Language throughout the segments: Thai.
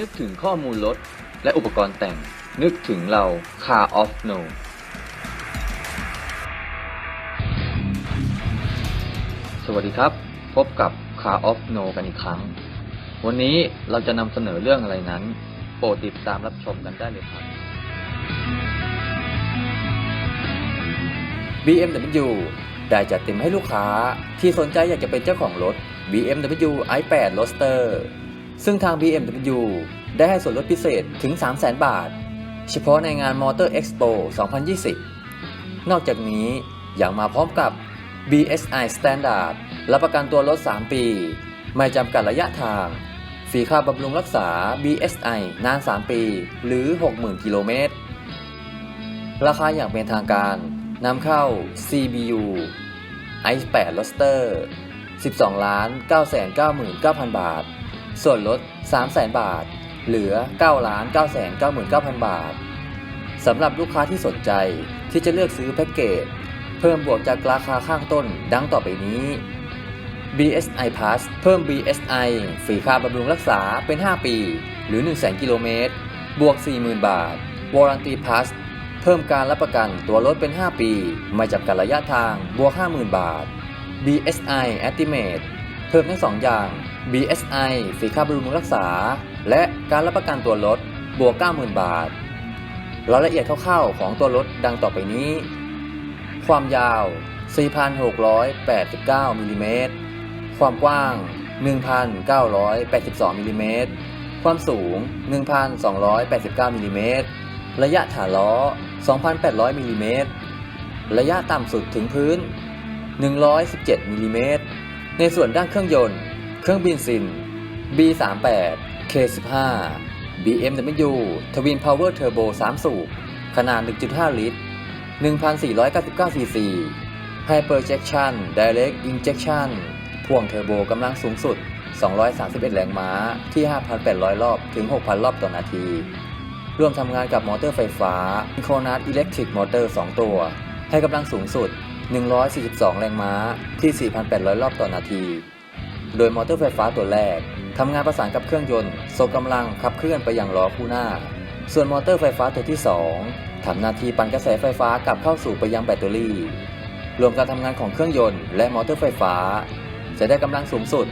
นึกถึงข้อมูลรถและอุปกรณ์แต่ง นึกถึงเรา Car of No สวัสดีครับ พบกับ Car of No กันอีกครั้ง วันนี้เราจะนำเสนอเรื่องอะไรนั้น โปรดติดตามรับชมกันได้เลยครับ BMW ได้จัดเต็มให้ลูกค้าที่สนใจอยากจะเป็นเจ้าของรถ BMW i8 Roadster ซึ่งทาง BMW ได้ให้ส่วนลดพิเศษถึง 300,000 บาท เฉพาะในงาน Motor Expo 2020 นอกจากนี้ยังมาพร้อมกับ BSI Standard รับประกันตัวรถ 3 ปี ไม่จำกัดระยะทาง ฟรีค่าบำรุงรักษา BSI นาน 3 ปี หรือ 60,000 กิโลเมตร ราคาอย่างเป็นทางการนำเข้า CBU i8 Roadster 12ล้าน999,000 บาท ส่วนลด 300,000 บาท เหลือ9ล้าน999,000 บาท สำหรับลูกค้าที่สนใจที่จะเลือกซื้อแพ็กเกจ เพิ่มบวกจากราคาข้างต้นดังต่อไปนี้ BSI Plus เพิ่ม BSI ฟรีค่าบำรุงรักษาเป็น 5 ปี หรือ 100,000 กิโลเมตร บวก 40,000 บาท Warranty Plus เพิ่มการรับประกันตัวรถเป็น 5 ปี ไม่จำกัดระยะทาง บวก 50,000 บาท BSI Estimate เพิ่มทั้ง 2 อย่าง BSI ฟรีค่าบำรุงรักษา และการรับประกันตัวรถบวก 90,000 บาท รายละเอียดคร่าวๆของตัวรถดังต่อไปนี้ ความยาว 4,689มิลลิเมตร ความกว้าง 1,982มิลลิเมตร ความสูง 1,289มิลลิเมตร ระยะฐานล้อ 2,800มิลลิเมตร ระยะต่ำสุดถึงพื้น 117มิลลิเมตร ในส่วนด้านเครื่องยนต์ เครื่องบินซิน B38 K15 BMW Twin Power Turbo 3 สูบ ขนาด 1.5 ลิตร 1,499 ซีซี Hyperjection Direct Injection พ่วงเทอร์โบกำลังสูงสุด 231 แรงม้า ที่ 5,800 รอบ ถึง 6,000 รอบต่อนาที ร่วมทำงานกับมอเตอร์ไฟฟ้า Synchronous Electric Motor 2 ตัว ให้กำลังสูงสุด 142 แรงม้าที่ 4,800 รอบต่อนาที โดยมอเตอร์ไฟฟ้าตัวแรกทำงานประสานกับเครื่องยนต์ส่งกำลังขับเคลื่อนไปยังล้อคู่หน้า ส่วนมอเตอร์ไฟฟ้าตัวที่ 2ทำหน้าที่ปั่นกระแสไฟฟ้ากลับเข้าสู่ไปยังแบตเตอรี่ รวมการทำงานของเครื่องยนต์และมอเตอร์ไฟฟ้า จะได้กำลังสูงสุด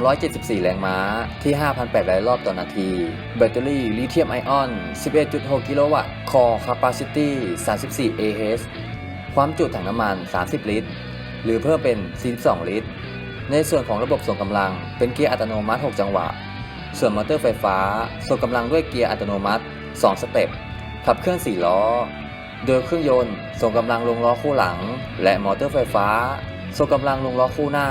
374 แรงม้าที่ 5,800 รอบต่อนาที แบตเตอรี่ลิเธียมไอออน 11.6 กิโลวัตต์ Core Capacity 34 Ah ความจุถังน้ำมัน 30 ลิตร หรือเพิ่มเป็น 42 ลิตร ในส่วนของระบบส่งกำลังเป็นเกียร์อัตโนมัติ 6 จังหวะ ส่วนมอเตอร์ไฟฟ้า ส่งกำลังด้วยเกียร์อัตโนมัติ 2 สเต็ป ขับเคลื่อน 4 ล้อ โดยเครื่องยนต์ส่งกำลังลงล้อคู่หลัง และมอเตอร์ไฟฟ้า ส่งกำลังลงล้อคู่หน้า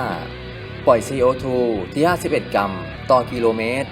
ปล่อย CO2 ที่ 51 กรัม ต่อกิโลเมตร